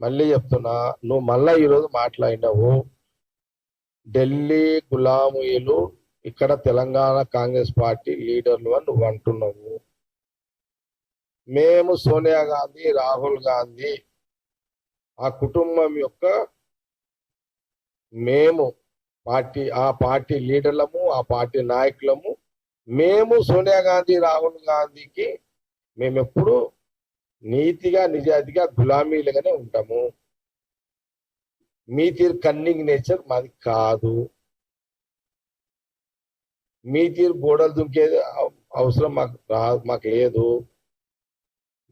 మళ్ళీ చెప్తున్నా నువ్వు మళ్ళా ఈరోజు మాట్లాడినావు. ఢిల్లీ గులాములు ఇక్కడ తెలంగాణ కాంగ్రెస్ పార్టీ లీడర్లు అని నువ్వు అంటున్నావు. మేము సోనియా గాంధీ రాహుల్ గాంధీ ఆ కుటుంబం యొక్క మేము పార్టీ ఆ పార్టీ లీడర్లము ఆ పార్టీ నాయకులము మేము సోనియా గాంధీ రాహుల్ గాంధీకి మేము ఎప్పుడు నీతిగా నిజాయితీగా గులామీలుగానే ఉంటాము. మీ తీరు కన్నింగ్ నేచర్ మాది కాదు. మీ తీరు గోడలు దుంకే అవసరం మాకు రా మాకు లేదు.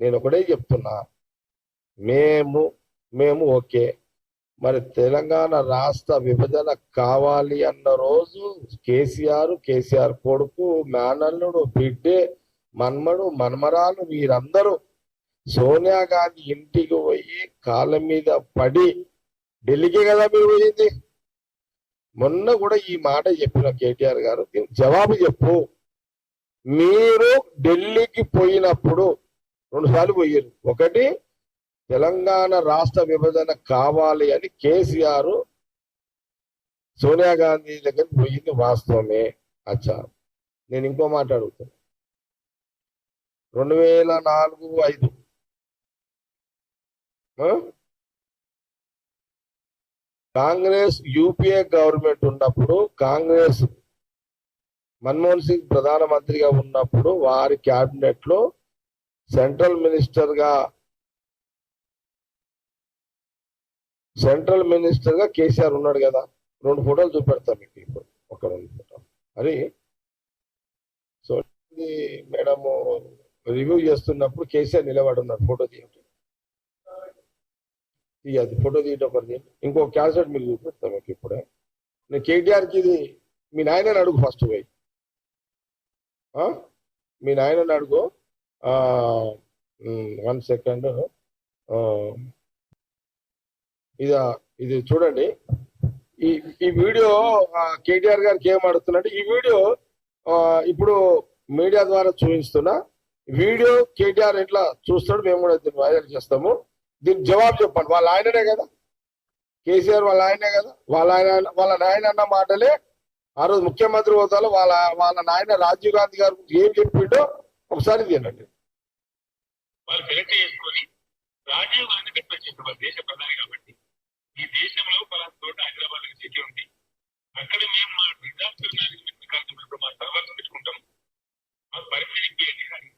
నేను ఒకటే చెప్తున్నా. మేము మేము ఓకే. మరి తెలంగాణ రాష్ట్ర విభజన కావాలి అన్న రోజు కేసీఆర్ కేసీఆర్ కొడుకు మేనల్లుడు బిడ్డే మన్మడు మన్మరాలు వీరందరూ సోనియా గాంధీ ఇంటికి పోయి కాళ్ళ మీద పడి ఢిల్లీకే కదా మీరు పోయింది? మొన్న కూడా ఈ మాట చెప్పిన కేటీఆర్ గారు జవాబు చెప్పు. మీరు ఢిల్లీకి పోయినప్పుడు రెండుసార్లు పోయారు. ఒకటి తెలంగాణ రాష్ట్ర విభజన కావాలి అని కేసీఆర్ సోనియా గాంధీ దగ్గర పోయింది వాస్తవమే అచ్చా నేను ఇంకో మాట అడుగుతాను రెండు వేల నాలుగు ఐదు కాంగ్రెస్ యూపీఏ గవర్నమెంట్ ఉన్నప్పుడు కాంగ్రెస్ మన్మోహన్ సింగ్ ప్రధానమంత్రిగా ఉన్నప్పుడు వారి క్యాబినెట్లో సెంట్రల్ మినిస్టర్గా సెంట్రల్ మినిస్టర్గా కేసీఆర్ ఉన్నాడు కదా. రెండు ఫోటోలు చూపెడతాం మీకు ఇప్పుడు. ఒక రెండు ఫోటోలు. అది సో మేడము రివ్యూ చేస్తున్నప్పుడు కేసీఆర్ నిలబడి ఉన్నారు ఫోటో తీయండి తీయదు ఫోటో తీయటం ఒకరిది ఇంకో క్యాసెట్ మీరు చూపిస్తాను మీకు ఇప్పుడే. నేను కేటీఆర్కి ఇది మీ నాయనని అడుగు ఫస్ట్ పోయి. ఆ? మీ నాయనని అడుగు. వన్ సెకండ్ ఇది ఇది చూడండి. ఈ ఈ వీడియో కేటీఆర్ గారికి ఏం అడుగుతున్నట్టు ఈ వీడియో ఇప్పుడు మీడియా ద్వారా చూపిస్తున్నా వీడియో కేటీఆర్ ఎట్లా చూస్తాడు మేము కూడా దీన్ని వైరల్ చేస్తాము. దీనికి జవాబు చెప్పండి. వాళ్ళ ఆయననే కదా. కేసీఆర్ వాళ్ళ ఆయనే కదా. వాళ్ళ ఆయన వాళ్ళ నాయన అన్న మాటలే ఆ రోజు ముఖ్యమంత్రి హోదాలో వాళ్ళ వాళ్ళ నాయన రాజీవ్ గాంధీ గారు ఏం చెప్పిండో ఒకసారి తినండి వాళ్ళు సెలెక్ట్ చేసుకొని రాజీవ్ గాంధీ దేశ ప్రధాని కాబట్టి. ఈ దేశం పలానా చోట హైదరాబాద్ సిటీ ఉంది అక్కడ మేము మా డిజాస్టర్ మేనేజ్మెంట్ డిపార్ట్మెంట్ మా సర్వర్స్ పెట్టుకుంటాం మాకు పర్మిషన్ ఇప్పించండి అని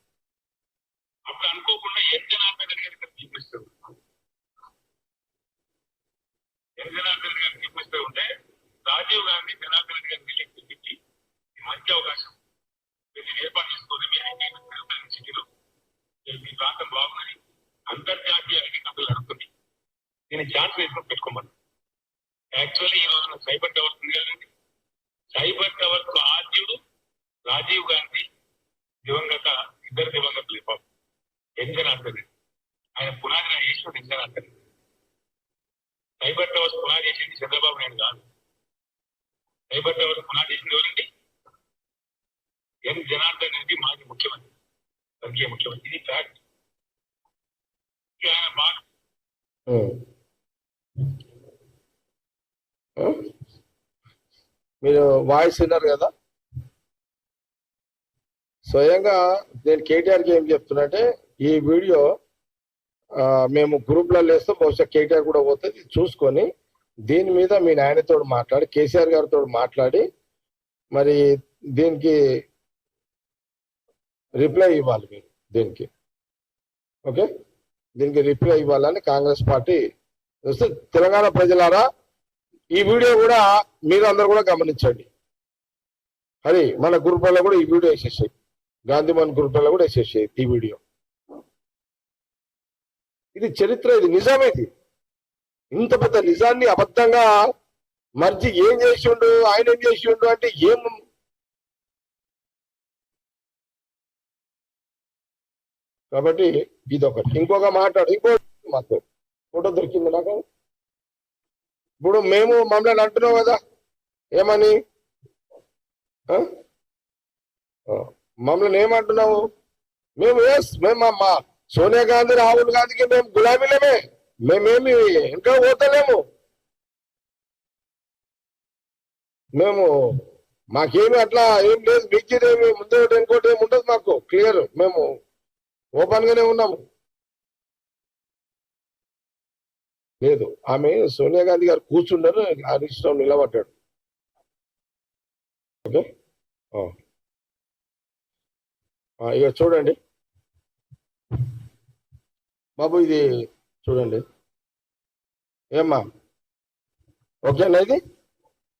అప్పుడు అనుకోకుండా ఎం జనార్దన్ రెడ్డి గారికి చూపిస్తూ ఎం జనార్దన్ గారికి చూపిస్తూ ఉంటే రాజీవ్ గాంధీ జనార్దన్ రెడ్డి గారికి వెళ్ళి చూపించి ఇది మంచి అవకాశం మీరు ఏర్పాటు చేసుకొని మీ ఐటీ సిటీలో మీ ప్రాంతం బాగుందని అంతర్జాతీయ ఐటీ అడుగుతుంది నేను ఛాన్స్ వేసుకొని పెట్టుకోమని. యాక్చువల్లీ ఈ రోజున సైబర్ టవర్స్ ఉంది కదండి. సైబర్ టవర్స్కు ఆద్యుడు రాజీవ్ గాంధీ దివంగత ఇద్దరు దివంగతులు పాపం. ఎంజన్ ఆయన పునాది నా ఎంజన్ అంటారు సైబర్ టవర్స్ పునాది చేసింది చంద్రబాబు నాయుడు కాదు సైబర్ టవర్స్ పునాది చేసింది ఎవరండి? ఎన్ జనార్దన్ రెడ్డి మాజీ ముఖ్యమంత్రి. ఇది ఫ్యాక్ట్? మీరు వాయిస్ విన్నారు కదా? స్వయంగా నేను కేటీఆర్కి ఏం చెప్తున్నట్టే ఈ వీడియో మేము గ్రూప్లలో వేస్తే బహుశా కేటీఆర్ కూడా పోతుంది చూసుకొని దీని మీద మీ నాయనతో మాట్లాడి కేసీఆర్ గారితో మాట్లాడి మరి దీనికి రిప్లై ఇవ్వాలి మీరు దీనికి. ఓకే? దీనికి రిప్లై ఇవ్వాలని కాంగ్రెస్ పార్టీ చూస్తే తెలంగాణ ప్రజలారా ఈ వీడియో కూడా మీరు అందరు కూడా గమనించండి. అది మన గ్రూప్లలో కూడా ఈ వీడియో వేసేసాయి. గాంధీమన్ గ్రూప్లలో కూడా వేసేసాయి ఈ వీడియో. ఇది చరిత్ర ఇది నిజం ఇది. ఇంత పెద్ద నిజాన్ని అబద్ధంగా మర్జీ ఏం చేసిండు ఆయన ఏం చేసిండు అంటే ఏం కాబట్టి ఇదొకటి. ఇంకొక మాట్లాడు ఇంకో మాకు ఫోటో దొరికింది నాకు. ఇప్పుడు మేము మమ్మల్ని అంటున్నావు కదా. ఏమని? ఆ? మమ్మల్ని ఏమంటున్నావు? మేము ఎస్ మేము మా- సోనియా గాంధీ రాహుల్ గాంధీకి మేము గులాబీలమే మేమేమి ఇంకా పోతలేము. మేము మాకేమి అట్లా ఏం లేదు మిక్కిదేమి ముందు ఒకటి ఇంకోటి ఏమి ఉండదు మాకు. క్లియర్. మేము ఓపెన్ గానే ఉన్నాము లేదు ఆమె సోనియా గాంధీ గారు కూర్చున్నారు హరీష్ రావు నిలబడ్డాడు. ఓకే? ఇక చూడండి. బాబు ఇది చూడండి. ఏమ్మా? ఓకేనా ఇది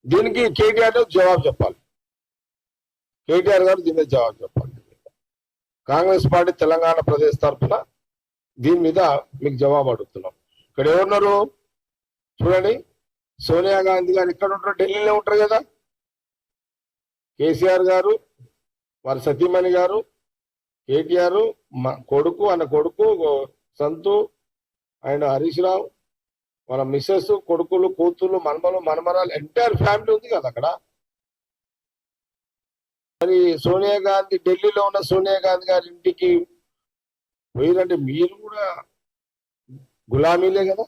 దీనికి కేటీఆర్ జవాబు చెప్పాలి. కేటీఆర్ గారు దీని జవాబు చెప్పాలి. కాంగ్రెస్ పార్టీ తెలంగాణ ప్రదేశ్ తరఫున దీని మీద మీకు జవాబు అడుగుతున్నాం. ఇక్కడ ఎవరున్నారు? చూడండి. సోనియా గాంధీ గారు ఎక్కడ ఉంటారు? ఢిల్లీలో ఉంటారు కదా. కేసీఆర్ గారు వారి సతీమణి గారు కేటీఆర్ మా కొడుకు అన్న కొడుకు సంతు అండ్ హరీష్ రావు వాళ్ళ మిస్సెస్ కొడుకులు కూతుర్లు మనమలు మనమరాలు ఎంటైర్ ఫ్యామిలీ ఉంది కదా అక్కడ. మరి సోనియా గాంధీ ఢిల్లీలో ఉన్న సోనియా గాంధీ గారి ఇంటికి పోయిరంటే మీరు కూడా గులామీలే కదా?